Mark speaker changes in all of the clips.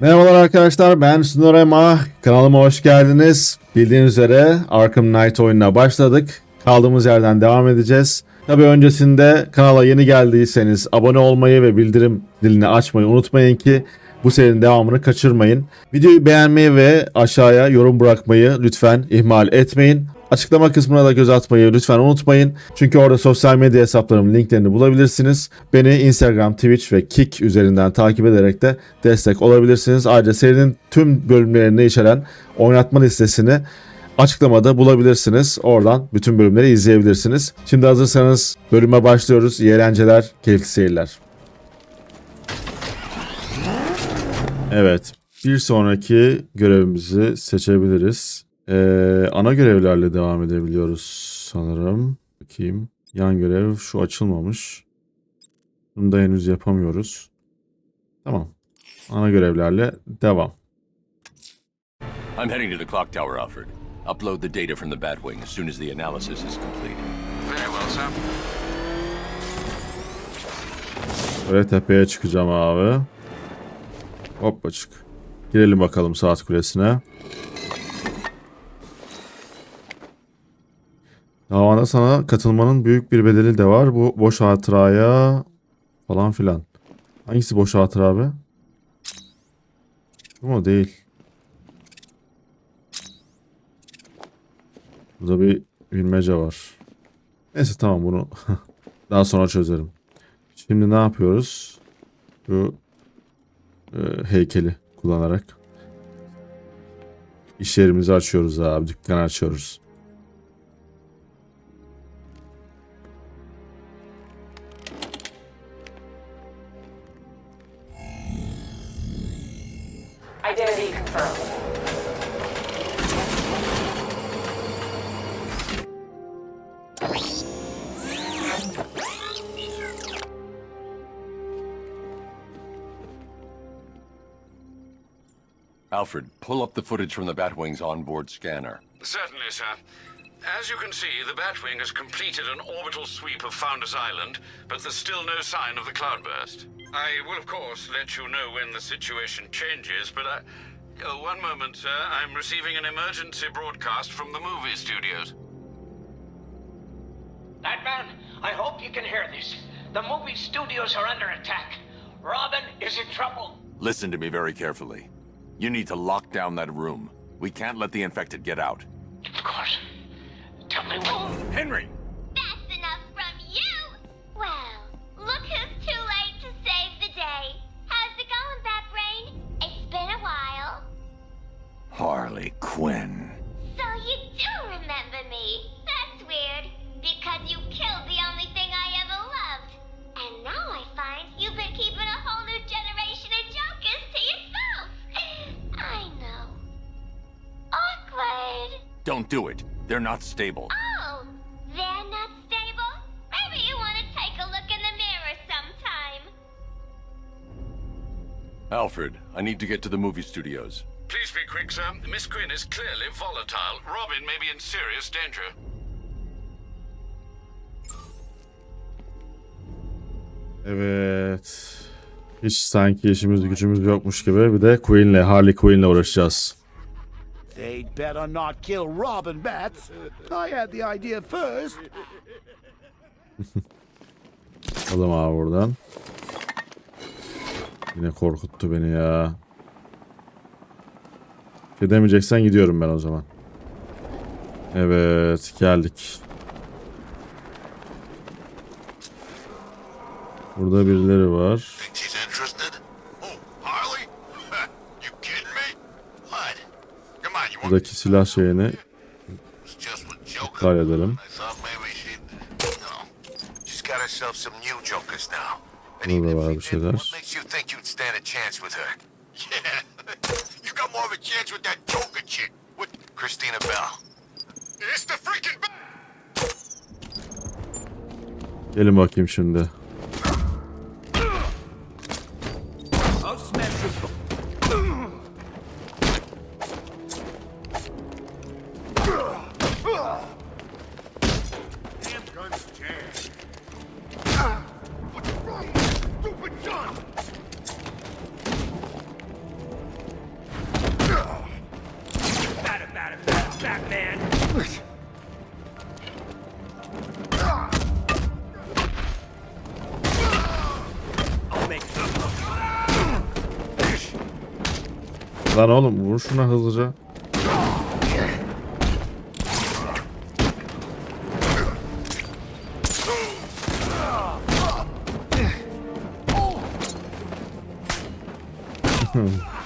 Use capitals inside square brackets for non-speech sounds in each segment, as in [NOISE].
Speaker 1: Merhabalar arkadaşlar ben Snorema. Kanalıma hoş geldiniz. Bildiğiniz üzere Arkham Knight oyununa başladık. Kaldığımız yerden devam edeceğiz. Tabi öncesinde kanala yeni geldiyseniz abone olmayı ve bildirim dilini açmayı unutmayın ki bu serinin devamını kaçırmayın. Videoyu beğenmeyi ve aşağıya yorum bırakmayı lütfen ihmal etmeyin. Açıklama kısmına da göz atmayı lütfen unutmayın. Çünkü orada sosyal medya hesaplarımın linklerini bulabilirsiniz. Beni Instagram, Twitch ve Kick üzerinden takip ederek de destek olabilirsiniz. Ayrıca serinin tüm bölümlerini içeren oynatma listesini açıklamada bulabilirsiniz. Oradan bütün bölümleri izleyebilirsiniz. Şimdi hazırsanız bölüme başlıyoruz. İyi eğlenceler, keyifli seyirler. Evet, bir sonraki görevimizi seçebiliriz. Ee, ana görevlerle devam edebiliyoruz sanırım. Bakayım. Yan görev şu açılmamış. Bunu da henüz yapamıyoruz. Tamam. Ana görevlerle devam.
Speaker 2: I'm heading to the clock tower, Alfred. Upload the data from the Batwing as soon as the analysis is completed.
Speaker 3: Very well, sir.
Speaker 1: Böyle tepeye çıkacağım abi. Hoppa çık. Girelim bakalım saat kulesine. Davana sana katılmanın büyük bir bedeli de var. Bu boş hatıraya falan filan. Hangisi boş hatıra abi? Bu mu? Değil. Burada bir bilmece var. Neyse tamam bunu [LAUGHS] daha sonra çözerim. Şimdi ne yapıyoruz? Şu e, heykeli kullanarak iş yerimizi açıyoruz abi. Dükkan açıyoruz.
Speaker 2: Up the footage from the Batwing's onboard scanner.
Speaker 3: Certainly, sir. As you can see, the Batwing has completed an orbital sweep of Founders Island, but there's still no sign of the cloudburst. I will, of course, let you know when the situation changes, but I... Oh, one moment, sir. I'm receiving an emergency broadcast from the movie studios.
Speaker 4: Batman, I hope you can hear this. The movie studios are under attack. Robin is in trouble.
Speaker 2: Listen to me very carefully. You need to lock down that room. We can't let the infected get out.
Speaker 4: Of course. Tell me when.
Speaker 2: Henry!
Speaker 5: That's enough from you! Well, look who's too late to save the day. How's it going, Batbrain? It's been a while.
Speaker 2: Harley Quinn. Don't do it. They're not stable.
Speaker 5: Oh, they're not stable? Maybe you want to take a look in the mirror sometime.
Speaker 2: Alfred, I need to get to the movie studios.
Speaker 3: Please be quick, sir. Miss Quinn is clearly volatile. Robin may be in serious danger.
Speaker 1: Evet. Hiç sanki işimiz gücümüz yokmuş gibi bir de Queen'le, Harley Queen'le uğraşacağız.
Speaker 6: They'd better not kill Robin Bats. I had the idea first. [LAUGHS]
Speaker 1: Alalım abi buradan. Yine korkuttu beni ya. Bir şey demeyeceksen gidiyorum ben o zaman. Evet geldik. Burada birileri var.
Speaker 7: Think she's interested? Oh, Harley? you kidding me? What? Come on, you want
Speaker 1: Buradaki silah şeyini iptal edelim.
Speaker 7: I thought maybe she'd, you know, she's
Speaker 1: Lan oğlum vur şuna hızlıca. [LAUGHS]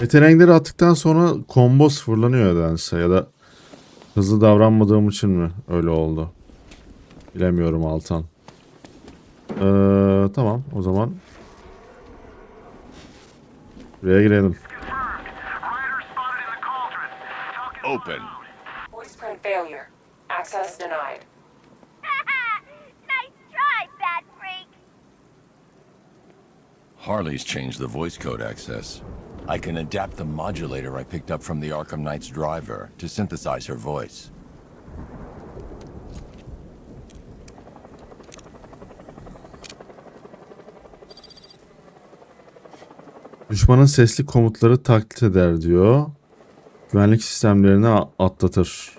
Speaker 1: Yetenekleri attıktan sonra combo sıfırlanıyor nedense ya da hızlı davranmadığım için mi öyle oldu? Bilemiyorum Altan. Ee, tamam o zaman buraya girelim.
Speaker 2: Open.
Speaker 8: Voice print failure. Access denied. [LAUGHS]
Speaker 5: nice try, Bat Freak.
Speaker 2: Harley's changed the voice code access. I can adapt the modulator I picked up from the Arkham Knight's driver to synthesize her voice.
Speaker 1: Düşmanın sesli komutları taklit eder diyor. Güvenlik sistemlerini atlatır.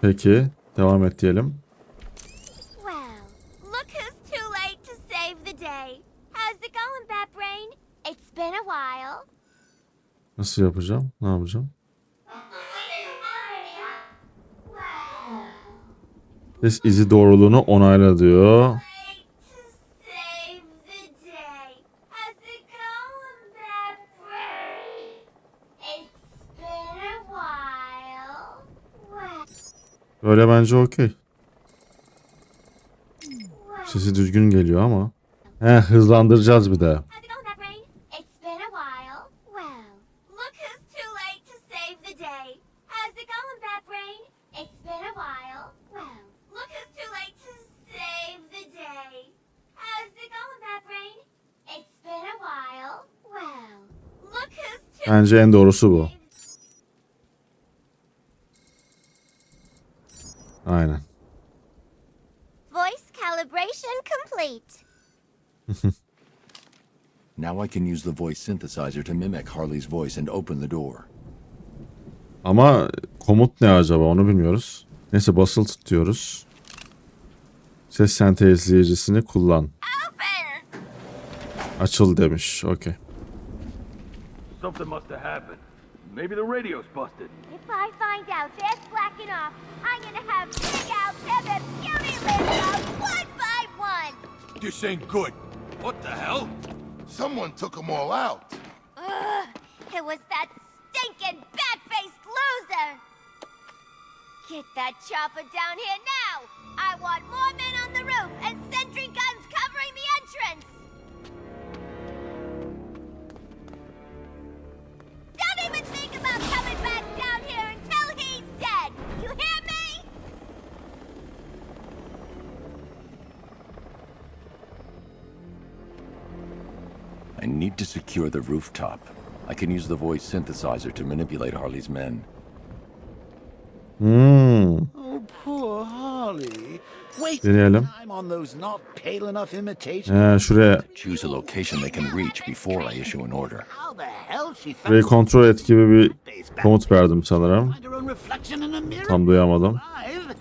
Speaker 1: Peki devam et diyelim.
Speaker 5: Well, look who's too late to save the day. How's it going, Bat Brain? It's been a while.
Speaker 1: Nasıl yapacağım? Ne yapacağım? Ses izi doğruluğunu onayla diyor. Böyle bence okey. Sesi düzgün geliyor ama. He hızlandıracağız bir de.
Speaker 5: How's it going, Bat Brain? It's been a while. Well, look who's too late to save the day. How's it going, Bat Brain? It's been a while. Well, look who's too late to save the day. How's it going, Bat Brain? It's been a while. Well, look who's too
Speaker 1: Bence en doğrusu bu. Aynen.
Speaker 5: Voice calibration complete. [LAUGHS]
Speaker 2: Now I can use the voice synthesizer to mimic Harley's voice and open the door.
Speaker 1: Ama komut ne acaba onu bilmiyoruz. Neyse basılı tutuyoruz. Ses sentezleyicisini kullan.
Speaker 5: Open!
Speaker 1: Açıl demiş. Okey.
Speaker 9: Something must have happened. Maybe the radio's busted.
Speaker 5: If I find out that's blacking off, I'm gonna have Big Al Pivot Beauty Liz out one by one.
Speaker 7: This ain't good.
Speaker 9: What the hell?
Speaker 7: Someone took them all out.
Speaker 5: Ugh, it was that stinking bat-faced loser. Get that chopper down here now. I want more men on the roof and about coming back down here until he's dead. You hear me?
Speaker 2: I need to secure the rooftop. I can use the voice synthesizer to manipulate Harley's men.
Speaker 1: Hmm.
Speaker 6: Oh, poor Harley. Wait
Speaker 1: Deneyelim.
Speaker 6: time on those not pale enough imitations.
Speaker 1: He, şuraya
Speaker 2: Choose a location they can reach before I issue an order.
Speaker 6: How the hell she
Speaker 1: burayı kontrol et gibi bir komut verdim sanırım. Tam duyamadım.
Speaker 6: Alive?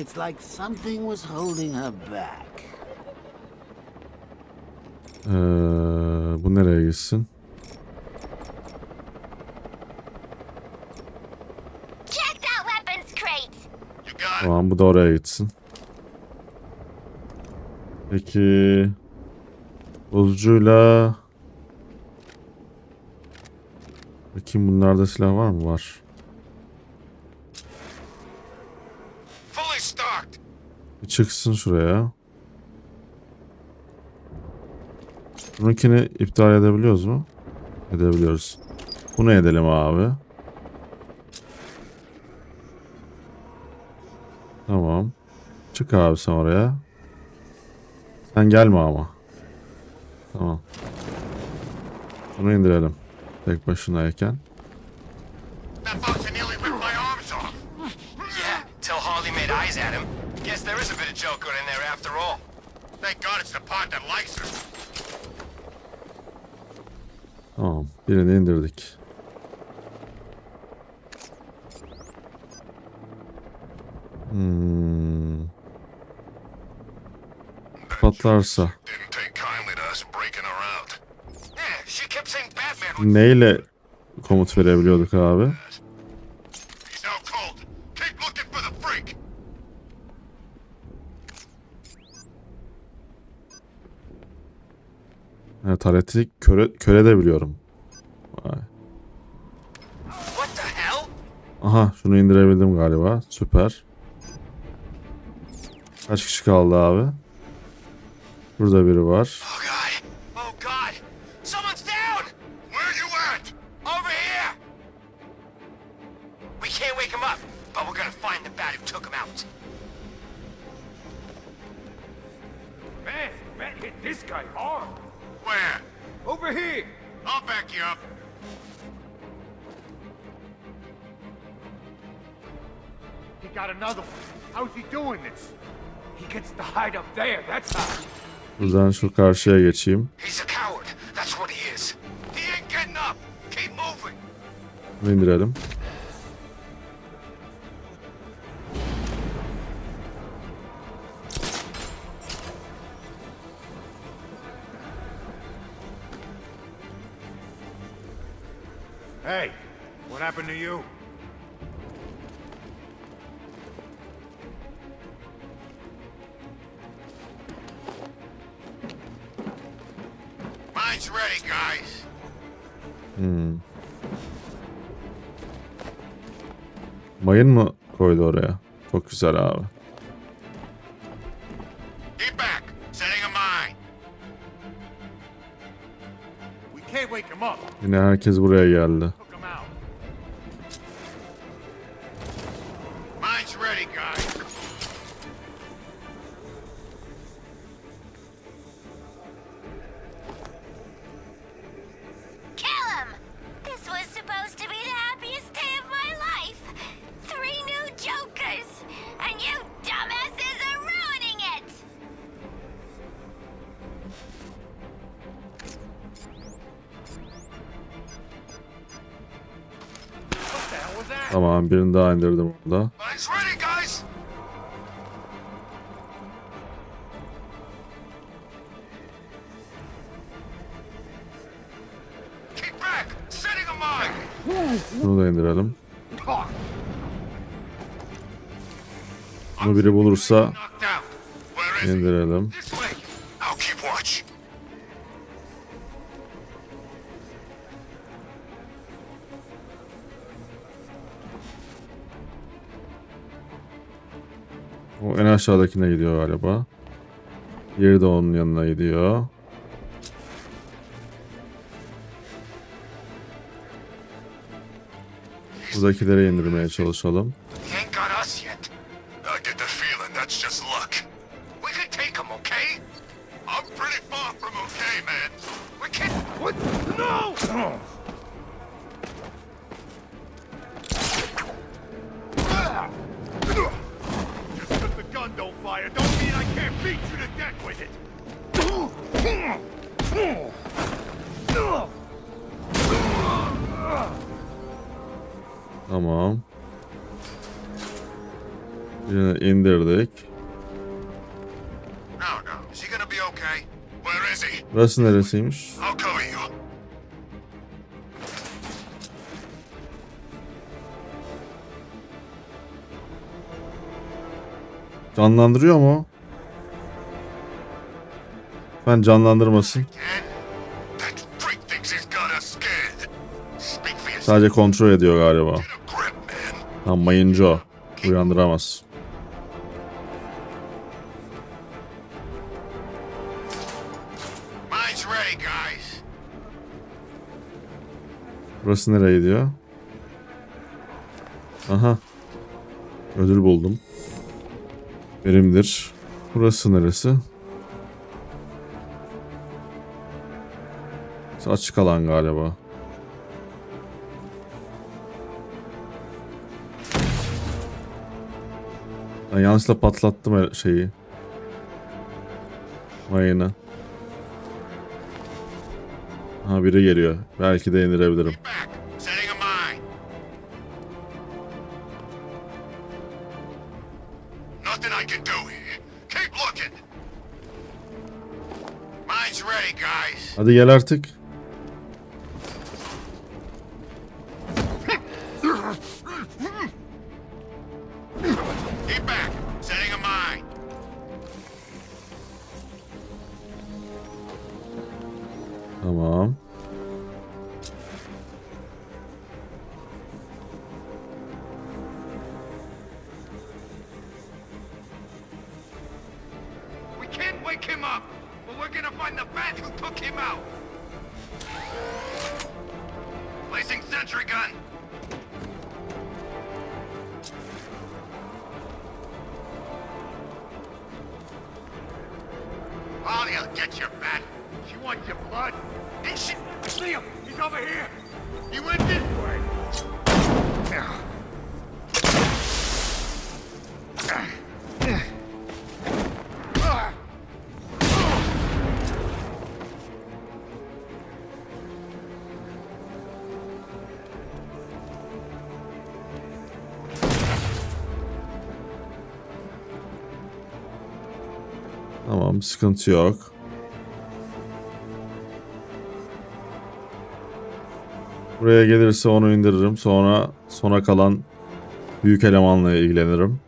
Speaker 6: It's like something was holding her back.
Speaker 1: Ee, bu nereye gitsin? Tamam bu da oraya gitsin. Peki bozucuyla Bakayım bunlarda silah var mı? Var.
Speaker 7: Fully stocked.
Speaker 1: Bir çıksın şuraya. Bununkini iptal edebiliyoruz mu? Edebiliyoruz. Bunu edelim abi. Tamam. Çık abi sen oraya. Sen gelme ama. Tamam. Şunu indirelim. Tek başınayken. Tamam. Birini indirdik. Hmm. Patlarsa. Neyle komut verebiliyorduk abi? Evet, tareti köre, köre de biliyorum. Vay. Aha şunu indirebildim galiba. Süper. Kaç kişi kaldı abi? Burada biri var.
Speaker 10: God. God. Someone's down!
Speaker 7: Where you at?
Speaker 10: Over here! We can't wake him up, but we're gonna find the bat who took him out.
Speaker 9: Man, Matt hit this guy hard.
Speaker 7: Where?
Speaker 9: Over here.
Speaker 7: I'll back you up.
Speaker 9: He got another one. How's he doing this? He gets to hide up there, that's how.
Speaker 1: Buradan şu karşıya geçeyim.
Speaker 7: He's a coward. That's what he is.
Speaker 1: Bunu indirelim.
Speaker 9: Hey, what happened to you?
Speaker 7: Mine's ready, guys.
Speaker 1: Mayın mı koydu oraya? Çok güzel abi. Yine herkes buraya geldi. Tamam birini daha indirdim burada. Bunu da indirelim. Bunu biri bulursa indirelim. O en aşağıdakine gidiyor galiba. Diğeri de onun yanına gidiyor. Buradakileri indirmeye çalışalım.
Speaker 7: He?
Speaker 1: Burası neresiymiş? Canlandırıyor mu? Ben canlandırmasın. Sadece kontrol ediyor galiba. Tam mayıncı o. Uyandıramaz. Burası nereye gidiyor? Aha. Ödül buldum. Verimdir. Burası neresi? Burası Açık alan galiba. Ben yanlışlıkla patlattım şeyi. Mayını. Ha biri geliyor. Belki de indirebilirim.
Speaker 7: Back. Setting a
Speaker 1: Tamam. Tamam sıkıntı yok. Buraya gelirse onu indiririm. Sonra sona kalan büyük elemanla ilgilenirim.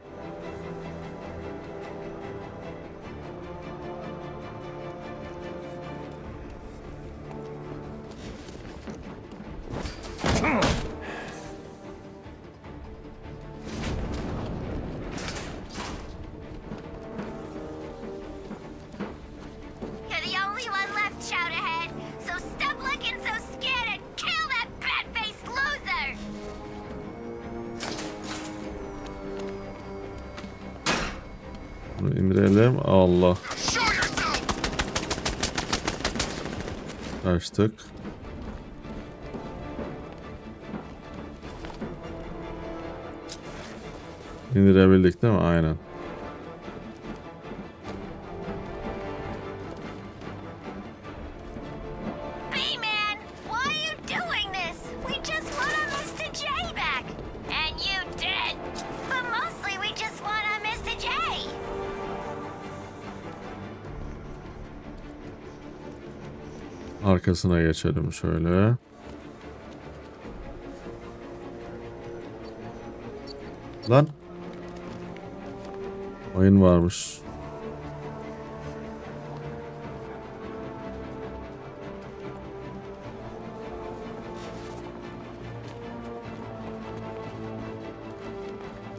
Speaker 1: Bunu. Allah. Açtık. İndirebildik değil mi? Aynen. Arkasına geçelim şöyle. Lan. Oyun varmış.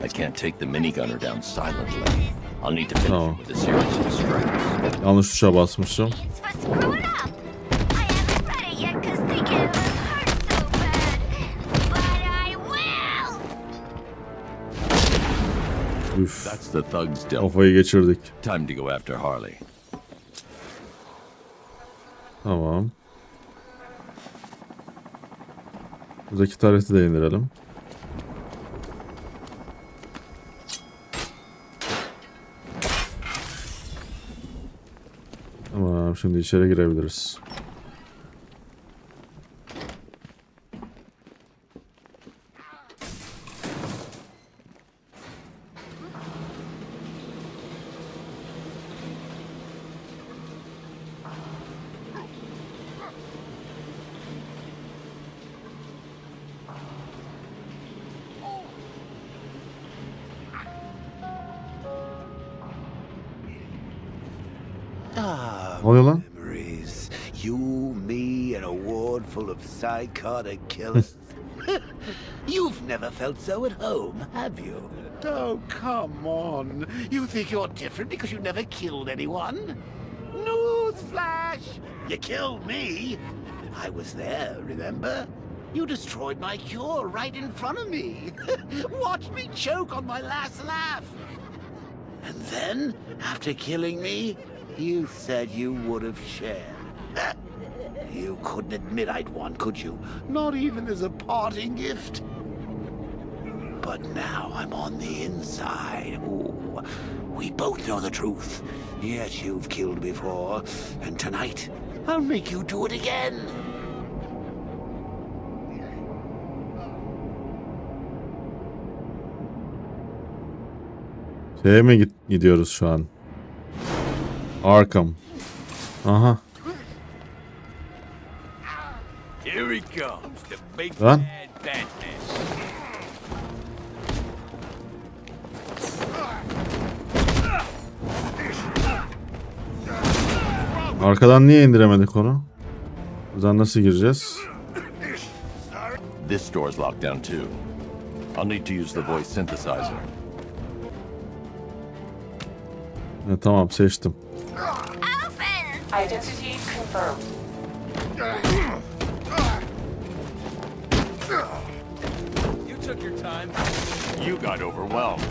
Speaker 2: I can't take the minigunner down silently. I'll need to finish
Speaker 1: Oh.
Speaker 2: him with a series of strikes.
Speaker 1: Yanlış tuşa basmışım. Üf.
Speaker 2: That's the thug's dealt.
Speaker 1: Kafayı geçirdik.
Speaker 2: Time to go after Harley.
Speaker 1: Tamam. Buradaki tarihte de indirelim. Tamam şimdi içeri girebiliriz.
Speaker 6: Psychotic killers. [LAUGHS] You've never felt so at home, have you? Oh, come on. You think you're different because you never killed anyone? Newsflash! You killed me. I was there, remember? You destroyed my cure right in front of me. [LAUGHS] Watch me choke on my last laugh. And then, after killing me, you said you would have shared. [LAUGHS] You couldn't admit I'd won, could you? Not even as a parting gift. But now I'm on the inside. Ooh, we both know the truth. Yes, you've killed before, and tonight I'll make you do it again.
Speaker 1: Şeye mi gidiyoruz şu an? Arkham. Aha. Lan. Arkadan niye indiremedik onu? Buradan nasıl gireceğiz?
Speaker 2: This door's locked down too. I'll need to use the voice synthesizer.
Speaker 1: Ha, tamam seçtim.
Speaker 5: Open!
Speaker 8: Identity confirmed.
Speaker 10: You took your time.
Speaker 2: You got overwhelmed.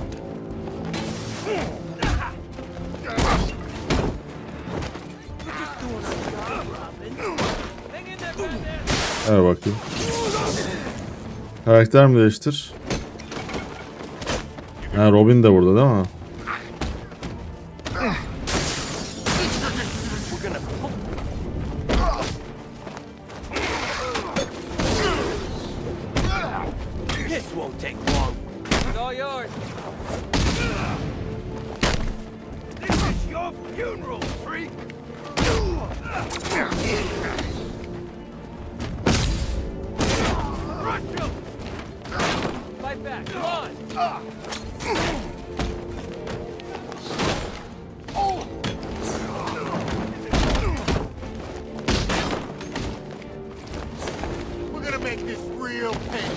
Speaker 10: Hang in there, Batman.
Speaker 1: Ver bakayım. Karakter mi değiştir? Ha Robin de burada değil mi?
Speaker 9: Gonna make this real pain.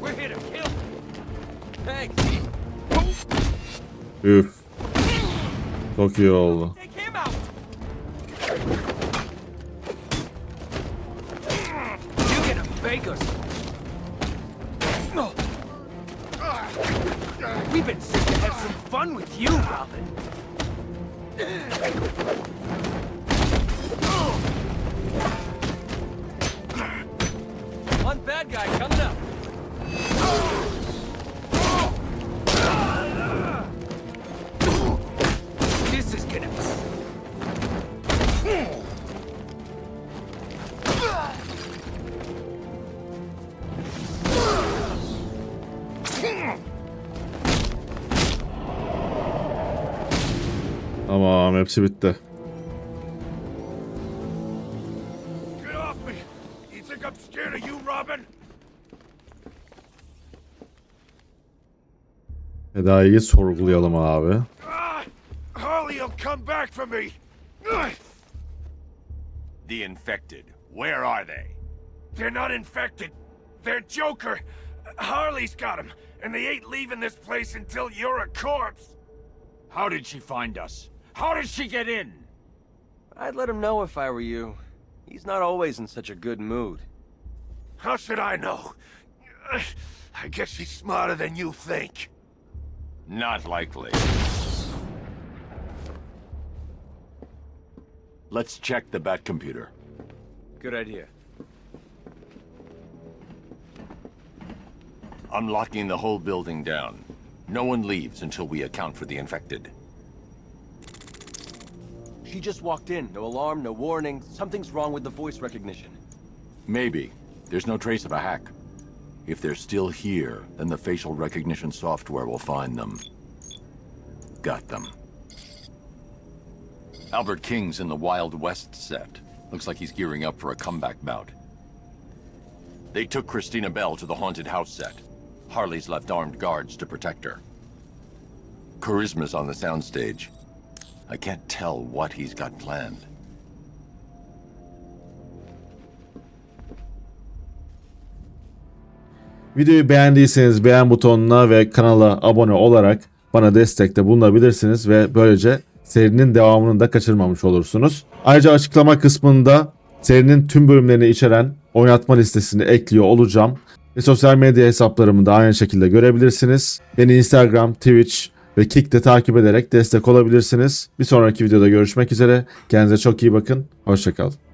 Speaker 10: We're here to kill. Thanks.
Speaker 1: Üf. Çok iyi oldu. Tamam hepsi bitti.
Speaker 9: Get off me! You think I'm scared of you, Robin?
Speaker 1: Fedai'yi sorgulayalım abi.
Speaker 9: Ah! Harley'll come back for me!
Speaker 2: The infected. Where are they?
Speaker 9: They're not infected. They're Joker. Harley's got them, and they ain't leaving this place until you're a corpse.
Speaker 10: How did she find us? How did she get in? I'd let him know if I were you. He's not always in such a good mood.
Speaker 9: How should I know? I guess she's smarter than you think.
Speaker 2: Not likely. Let's check the Bat computer.
Speaker 10: Good idea.
Speaker 2: I'm locking the whole building down. No one leaves until we account for the infected.
Speaker 10: She just walked in. No alarm, no warning. Something's wrong with the voice recognition.
Speaker 2: Maybe. There's no trace of a hack. If they're still here, then the facial recognition software will find them. Got them. Albert King's in the Wild West set. Looks like he's gearing up for a comeback bout. They took Christina Bell to the haunted house set. Harley's left armed guards to protect her. Charisma's on the soundstage. I can't tell what he's got planned.
Speaker 1: Videoyu beğendiyseniz beğen butonuna ve kanala abone olarak bana destekte bulunabilirsiniz ve böylece serinin devamını da kaçırmamış olursunuz. Ayrıca açıklama kısmında serinin tüm bölümlerini içeren oynatma listesini ekliyor olacağım. Ve sosyal medya hesaplarımı da aynı şekilde görebilirsiniz. Beni Instagram, Twitch ve Kick'te takip ederek destek olabilirsiniz. Bir sonraki videoda görüşmek üzere. Kendinize çok iyi bakın. Hoşçakalın.